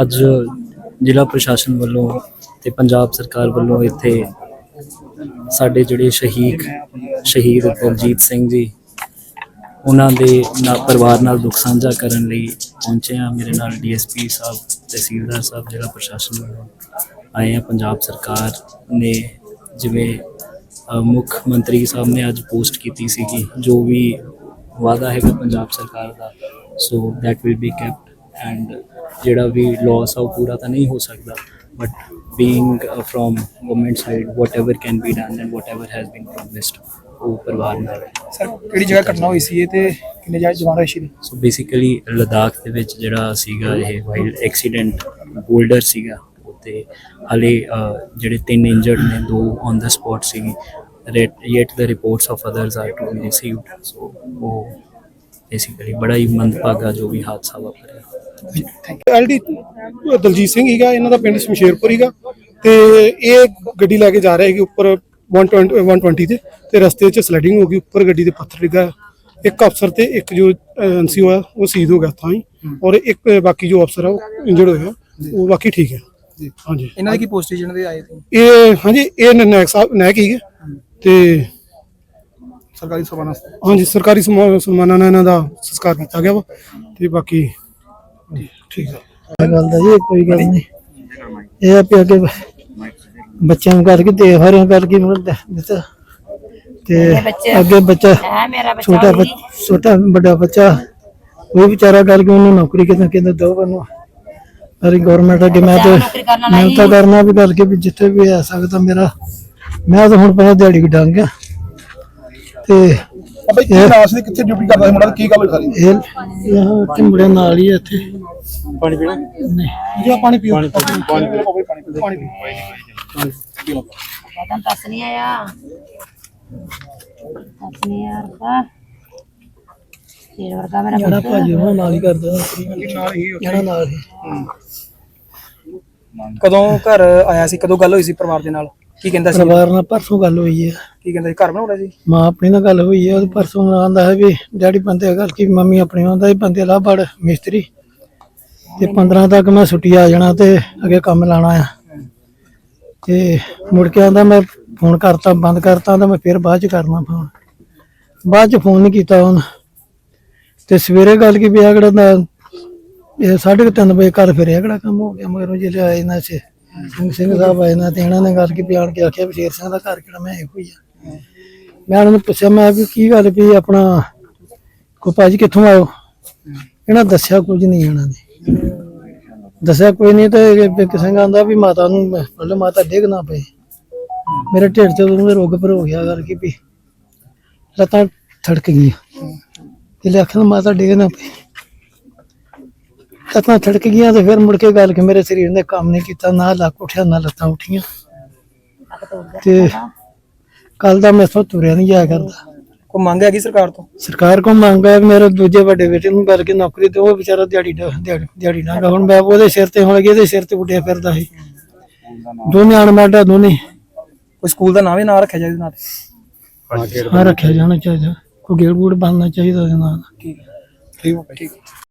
ਅੱਜ ਜ਼ਿਲ੍ਹਾ ਪ੍ਰਸ਼ਾਸਨ ਵੱਲੋਂ ਤੇ ਪੰਜਾਬ ਸਰਕਾਰ ਵੱਲੋਂ ਇੱਥੇ ਸਾਡੇ ਜਿਹੜੇ ਸ਼ਹੀਦ ਸ਼ਹੀਦ ਦਲਜੀਤ ਸਿੰਘ ਜੀ, ਉਹਨਾਂ ਦੇ ਨਾਲ ਪਰਿਵਾਰ ਨਾਲ ਦੁੱਖ ਸਾਂਝਾ ਕਰਨ ਲਈ ਪਹੁੰਚੇ ਆ ਮੇਰੇ ਨਾਲ ਡੀਐਸਪੀ ਸਾਹਿਬ, ਤਹਿਸੀਲਦਾਰ ਸਾਹਿਬ, ਜ਼ਿਲ੍ਹਾ ਪ੍ਰਸ਼ਾਸਨ ਵੱਲੋਂ ਆਏ ਆ ਪੰਜਾਬ ਸਰਕਾਰ ਨੇ ਜਿਵੇਂ ਮੁੱਖ ਮੰਤਰੀ ਸਾਹਿਬ ਨੇ ਅੱਜ ਪੋਸਟ ਕੀਤੀ ਸੀਗੀ, ਜੋ ਵੀ ਵਾਅਦਾ ਹੈਗਾ ਪੰਜਾਬ ਸਰਕਾਰ ਦਾ, so that will be cap and ਜਿਹੜਾ ਵੀ ਲਾਸ ਆ ਉਹ ਪੂਰਾ ਤਾਂ ਨਹੀਂ ਹੋ ਸਕਦਾ but being from government side whatever can be done and whatever has been promised ਉਹ ਪਰਿਵਾਰ ਨਾਲ ਸਰ ਕਿਹੜੀ ਜਗ੍ਹਾ ਘਟਨਾ ਹੋਈ ਸੀ ਇਹ ਤੇ ਕਿੰਨੇ ਜਾਇ ਜਵਾਨ ਹੋਏ ਸੀ ਨੇ? ਸੋ ਬੇਸਿਕਲੀ ਲਦਾਖ ਦੇ ਵਿੱਚ ਜਿਹੜਾ ਸੀਗਾ ਇਹ ਵਾਈਲਡ ਐਕਸੀਡੈਂਟ ਬੋਲਡਰ ਸੀਗਾ ਤੇ ਹਲੇ ਅ, ਜਿਹੜੇ ਤਿੰਨ ਇੰਜਰਡ ਨੇ ਦੋ ਔਨ ਦਾ ਸਪੌਟ ਸੀਗੇ yet the reports of others are to be received so ਉਹ ਬੇਸਿਕਲੀ ਬੜਾ ਹੀ ਮੰਦਭਾਗਾ ਜੋ ਵੀ ਹਾਦਸਾ ਵਾਪਰਿਆ ਐਲਡੀ ਦਲਜੀਤ ਸਿੰਘ ਹੀਗਾ ਇਹਨਾਂ ਦਾ ਪਿੰਡ ਸ਼ਮਸ਼ੇਰਪੁਰ ਹੀਗਾ ਤੇ ਇਹ ਗੱਡੀ ਲੈ ਕੇ ਜਾ ਰਹੇ ਸੀਗੇ ਉੱਪਰ 120 120 ਤੇ ਤੇ ਰਸਤੇ 'ਚ ਸਲਾਈਡਿੰਗ ਹੋ ਗਈ ਉੱਪਰ ਗੱਡੀ ਦੇ ਪੱਥਰ ਡਿੱਗਾ ਇੱਕ ਅਫਸਰ ਤੇ ਇੱਕ ਜੋ ਐਨਸੀਓ ਆ ਉਹ ਸ਼ਹੀਦ ਹੋ ਗਿਆ ਤਾਂ ਹੀ ਔਰ ਇੱਕ ਬਾਕੀ ਜੋ ਅਫਸਰ ਆ ਉਹ ਇੰਜਰਡ ਹੋਇਆ ਉਹ ਬਾਕੀ ਠੀਕ ਹੈ। ਹਾਂਜੀ। ਇਹਨਾਂ ਦੀ ਕੀ ਪੋਸਟ ਸੀ ਜਿਹਨਾਂ ਦੇ ਆਏ ਸੀ? ਇਹ ਹਾਂਜੀ ਇਹ ਨਾਇਕ ਸਾਹਿਬ ਨਾਇਕ ਹੀਗੇ ਤੇ ਸਰਕਾਰੀ ਸਭਾ ਹਾਂਜੀ ਸਰਕਾਰੀ ਸਨਮਾਨਾਂ ਨਾਲ ਇਹਨਾਂ ਦਾ ਸੰਸਕਾਰ ਕੀਤਾ ਗਿਆ ਵਾ ਤੇ ਬਾਕੀ ਠੀਕ ਹੈ ਇਹ ਗੱਲ ਦਾ ਜੀ ਕੋਈ ਗੱਲ ਨਹੀਂ। ਇਹ ਆ ਵੀ ਅੱਗੇ ਬੱਚਿਆਂ ਨੂੰ ਕਰਕੇ ਤੇ ਹਰਿਆਂ ਕਰਕੇ ਮੁੜ ਦਿੱਤਾ। ਤੇ ਅੱਗੇ ਬੱਚਾ ਹੈ ਮੇਰਾ ਬੱਚਾ ਛੋਟਾ ਛੋਟਾ ਵੱਡਾ ਬੱਚਾ ਉਹ ਵਿਚਾਰਾ ਕਰਕੇ ਉਹਨੂੰ ਨੌਕਰੀ ਕਿਤੇ ਕਿਤੇ ਦੋ ਬਨੋ ਅਰੇ ਗਵਰਨਮੈਂਟ ਅੱਗੇ ਮੈਂ ਤੇ ਮੈਂ ਤਾਂ ਕਰਨਾ ਵੀ ਕਰਕੇ ਵੀ ਜਿੱਥੇ ਵੀ ਆ ਸਕਦਾ ਮੇਰਾ। ਮੈਂ ਤਾਂ ਹੁਣ ਪਹਿਲਾਂ ਦਿਹਾੜੀ ਵੀ ਡੰਗ ਗਿਆ ਤੇ ਅਬੇ ਕੀ ਨਾਮ ਸੀ ਕਿੱਥੇ ਡਿਊਟੀ ਕਰਦਾ ਸੀ ਮੁੰਡਾ? ਕੀ ਗੱਲ ਹੋਈ ਸਾਰੀ? ਇਹ ਇਹ ਟਿੰਬੜੇ ਨਾਲ ਹੀ ਆ ਇੱਥੇ। ਪਾਣੀ ਪੀਣਾ? ਨਹੀਂ। ਜਿਹੜਾ ਪਾਣੀ ਪੀਓ। ਪਾਣੀ ਪਾਣੀ ਪਾਣੀ ਪਾਣੀ ਪਾਣੀ ਮੈਂ ਤਾਂ ਦੱਸ ਨਹੀਂ ਆਇਆ। ਦੱਸ ਨਹੀਂ ਆਇਆ ਰੁਪਾ ਤੇਰੇ ਵਰਗਾ ਮੇਰਾ ਜਿਹੜਾ ਪੁੱਤ। ਭਾਜੀ ਉਹ ਨਾਲ ਹੀ ਕਰਦਾ। ਜਿਹੜਾ ਨਾਲ ਹੀ। ਕਦੋਂ ਘਰ ਆਇਆ ਸੀ? ਕਦੋਂ ਗੱਲ ਹੋਈ ਸੀ ਪਰਿਵਾਰ ਦੇ ਨਾਲ? ਕੀ ਕਹਿੰਦਾ ਸੀ? ਪਰਿਵਾਰ ਨਾਲ ਪਰਸੋਂ ਗੱਲ ਹੋਈ ਹੈ ਕੀ ਕਹਿੰਦਾ ਸੀ? ਘਰ ਬਣਾਉਣਾ ਸੀ? ਮਾਂ ਆਪਣੀ ਨਾਲ ਗੱਲ ਹੋਈ ਹੈ ਉਹ ਪਰਸੋਂ ਆਂਦਾ ਹੈ ਵੀ ਡੈਡੀ ਬੰਦੇ ਗੱਲ ਕੀ ਮੰਮੀ ਆਪਣੀ ਆਂਦਾ ਸੀ ਬੰਦੇ ਲਾ ਬੜ ਮਿਸਤਰੀ। ਤੇ 15 ਤੱਕ ਮੈਂ ਛੁੱਟੀ ਆ ਜਾਣਾ ਤੇ ਅੱਗੇ ਕੰਮ ਲਾਣਾ ਆ। ਤੇ ਮੁੜ ਕੇ ਆਂਦਾ ਮੈਂ ਫੋਨ ਕਰਤਾ ਬੰਦ ਕਰਤਾ ਤਾਂ ਮੈਂ ਫਿਰ ਬਾਅਦ ਚ ਕਰਨਾ ਫੋਨ। ਬਾਅਦ ਚ ਫੋਨ ਨਹੀਂ ਕੀਤਾ ਉਹਨ। ਤੇ ਸਵੇਰੇ ਗੱਲ ਕੀ ਪਿਆ ਕਿਹੜਾ ਦਾ ਇਹ ਸਾਢੇ ਕੁ ਤਿੰਨ ਵਜੇ ਘਰ ਫਿਰਿਆ ਕਿਹੜਾ ਕੰਮ ਹੋ ਗਿਆ ਮਗਰੋਂ ਜਿਹੜੇ ਆਏ ਨਾ ਸਿੰਘ ਸਿੰਘ ਸਾਹਿਬ ਆਏ ਨਾ ਤੇ ਇਹਨਾਂ ਨੇ ਗੱਲ ਕੀ ਬਿਆਨ ਕੇ ਆਖਿਆ ਵੀ ਸ਼ੇਰ ਸਿੰਘ ਦਾ ਘਰ ਕਿਹੜਾ, ਮੈਂ ਇਹੋ ਹੀ ਆ। ਮੈਂ ਉਹਨਾਂ ਨੂੰ ਪੁੱਛਿਆ, ਮੈਂ ਵੀ ਕੀ ਗੱਲ ਵੀ ਆਪਣਾ ਕੋ ਭਾਜੀ ਕਿੱਥੋਂ ਆਇਓ? ਇਹਨਾਂ ਦੱਸਿਆ ਕੁਝ ਨਹੀਂ ਇਹਨਾਂ ਨੇ। ਦੱਸਿਆ ਕੋਈ ਨਹੀਂ ਤੇ ਇੱਕ ਸਿੰਘ ਆਂਦਾ ਵੀ ਮਾਤਾ ਨੂੰ ਮਤਲਬ ਮਾਤਾ ਡਿੱਗ ਨਾ ਪਏ। ਮੇਰੇ ਢਿੱਡ 'ਚ ਉਹਨੂੰ ਰੋਗ ਪਰ ਹੋ ਗਿਆ ਗੱਲ ਵੀ ਲੱਤਾਂ ਥੜਕ ਗਈਆਂ। ਤੇ ਲੱਖਾਂ ਮਾਤਾ ਡਿੱਗ ਨਾ ਪਈ। ਲੱਤਾਂ ਥੜਕ ਗਈਆਂ ਤੇ ਫਿਰ ਮੁੜ ਕੇ ਗੱਲ ਕਿ ਮੇਰੇ ਸਰੀਰ ਨੇ ਕੰਮ ਨਹੀਂ ਕੀਤਾ ਨਾ ਲੱਕ ਉੱਠਿਆ ਨਾ ਲੱਤਾਂ ਉੱਠੀਆਂ। ਤੇ ਕੱਲ ਦਾ ਮੈਥੋਂ ਤੁਰਿਆ ਨਹੀਂ ਜਾਇਆ ਕਰਦਾ। ਕੋਈ ਮੰਗ ਹੈਗੀ ਸਰਕਾਰ ਤੋਂ? ਸਰਕਾਰ ਕੋ ਮੰਗ ਹੈ ਮੇਰੇ ਦੂਜੇ ਵੱਡੇ ਬੇਟੇ ਨੂੰ ਕਰਕੇ ਨੌਕਰੀ ਤੇ ਉਹ ਵਿਚਾਰਾ ਦਿਹਾੜੀ ਦਿਹਾੜੀ ਦਿਹਾੜੀ ਨਾ। ਹੁਣ ਮੈਂ ਉਹਦੇ ਸਿਰ ਤੇ ਹੁਣ ਇਹਦੇ ਸਿਰ ਤੇ ਉੱਡਿਆ ਫਿਰਦਾ ਸੀ। ਦੋਨੇ ਅਣਮਾਡਾ ਦੋਨੇ। ਕੋਈ ਸਕੂਲ ਦਾ ਨਾਮ ਹੀ ਨਾ ਰੱਖਿਆ ਜਾਏ ਇਹਦੇ ਨਾਲ? ਹਾਂ ਰੱਖਿਆ ਜਾਣਾ ਚਾਹੀਦਾ। ਕੋਈ ਗੇੜ ਗੂੜ ਬੰਨਣਾ ਚਾਹੀਦਾ ਉਹਦੇ ਨਾਲ। ਠੀਕ ਠੀਕ ਠੀਕ